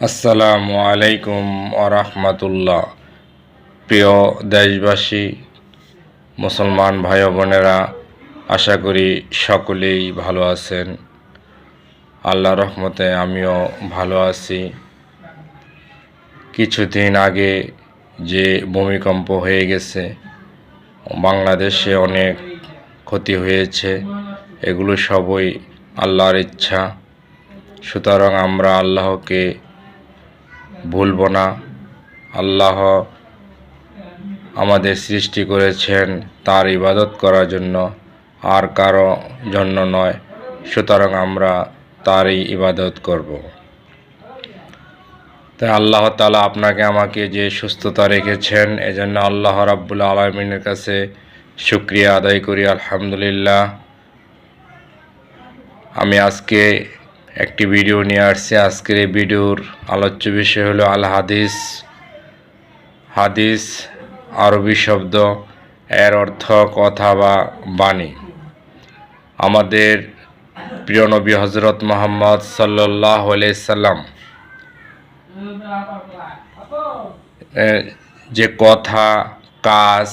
আসসালামু আলাইকুম আরহামতুল্লাহ প্রিয় দেশবাসী, মুসলমান ভাই বোনেরা আশা করি সকলেই ভালো আছেন। আল্লাহ রহমতে আমিও ভালো আছি। কিছুদিন আগে যে ভূমিকম্প হয়ে গেছে, বাংলাদেশে অনেক ক্ষতি হয়েছে, এগুলো সবই আল্লাহর ইচ্ছা। সুতরাং আমরা আল্লাহকে ভুলব না। আল্লাহ আমাদের সৃষ্টি করেছেন তার ইবাদত করার জন্য আর কারও জন্য নয়। সুতরাং আমরা তারই ইবাদত করব। তাই আল্লাহ তালা আপনাকে আমাকে যে সুস্থতা রেখেছেন, এজন্য আল্লাহ রাব্বুল আলমিনের কাছে শুক্রিয়া আদায় করি। আলহামদুলিল্লাহ। আমি আজকে একটি ভিডিও নিয়ে আসছে। আজকের এই ভিডিওর আলোচ্য বিষয় হলো আল হাদিস। হাদিস আরবি শব্দ, এর অর্থ কথা বা বাণী। আমাদের প্রিয় নবী হজরত মোহাম্মদ সাল্লাহ সাল্লাম যে কথা, কাজ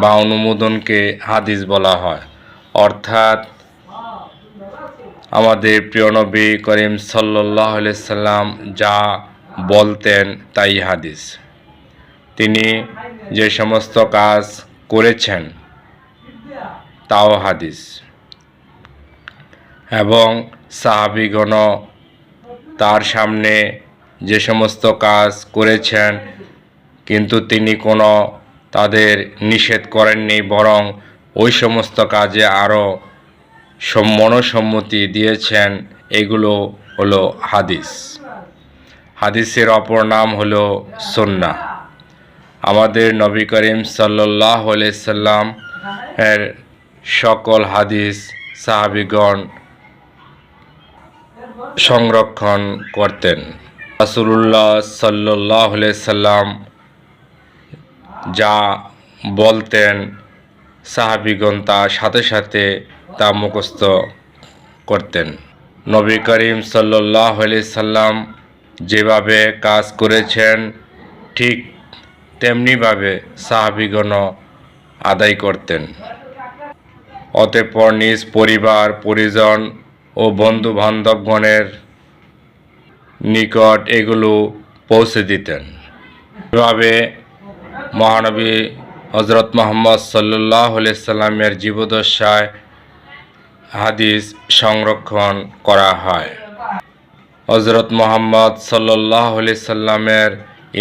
বা অনুমোদনকে হাদিস বলা হয়। অর্থাৎ আমাদের প্রিয় নবী করিম সাল্লাহ সাল্লাম যা বলতেন তাই হাদিস। তিনি যে সমস্ত কাজ করেছেন, তাও হাদিস। এবং সাহাবিগণ তার সামনে যে সমস্ত কাজ করেছেন, কিন্তু তিনি কোনো তাদের নিষেধ করেননি, বরং ওই সমস্ত কাজে আরও মনসম্মতি দিয়েছেন, এগুলো হলো হাদিস। হাদিসের অপর নাম হলো সন্না। আমাদের নবী করিম সাল্লাহ সাল্লাম এর সকল হাদিস সাহাবিগণ সংরক্ষণ করতেন। রাসুল্লাহ সাল্লাহ সাল্লাম যা বলতেন সাহাবিগণ তার সাথে সাথে তা মুখস্থ করতেন। নবী করিম সাল্লাহ সাল্লাম যেভাবে কাজ করেছেন, ঠিক তেমনিভাবে সাহাবিগণ আদায় করতেন। অতঃপর নিজ পরিবার, পরিজন ও বন্ধু বান্ধবগণের নিকট এগুলো পৌঁছে দিতেন। এভাবে মহানবী হজরত মোহাম্মদ সাল্লাহ সাল্লামের জীবদশায় হাদিস সংরক্ষণ করা হয়। হজরত মোহাম্মদ সাল্লাহ সাল্লামের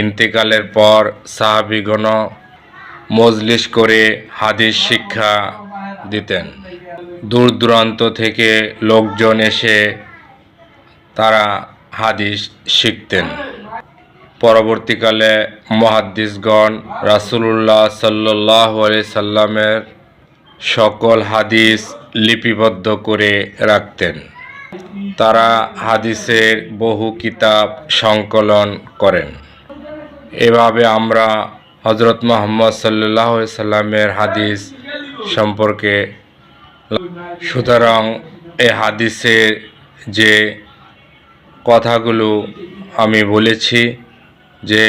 ইন্তেকালের পর সাহাবিগণ মজলিস করে হাদিস শিক্ষা দিতেন। দূর দূরান্ত থেকে লোকজন এসে তারা হাদিস শিখতেন। পরবর্তীকালে মহাদ্দিসগণ রাসুলুল্লাহ সাল্লাহ সাল্লামের সকল হাদিস লিপিবদ্ধ করে রাখতেন। তারা হাদিসের বহু কিতাব সংকলন করেন। এভাবে আমরা হজরত মোহাম্মদ সাল্লাহ সাল্লামের হাদিস সম্পর্কে সুতরাং এ হাদিসের যে কথাগুলো আমি বলেছি যে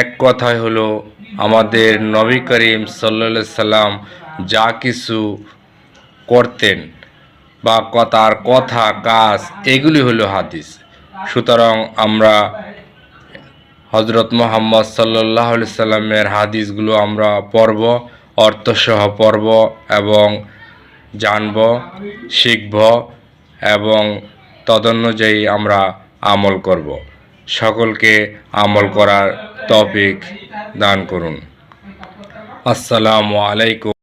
এক কথাই হলো, আমাদের নবী করিম সাল্লা সাল্লাম যা কিছু করতেন বা তার কথা, কাজ, এগুলি হলো হাদিস। সুতরাং আমরা হজরত মোহাম্মদ সাল্লাহ সাল্লামের হাদিসগুলো আমরা পড়ব, অর্থসহ পড়ব এবং জানব, শিখব এবং তদনুযায়ী আমরা আমল করব। সকলকে আমল করার তৌফিক দান করুন। আসসালামু আলাইকুম।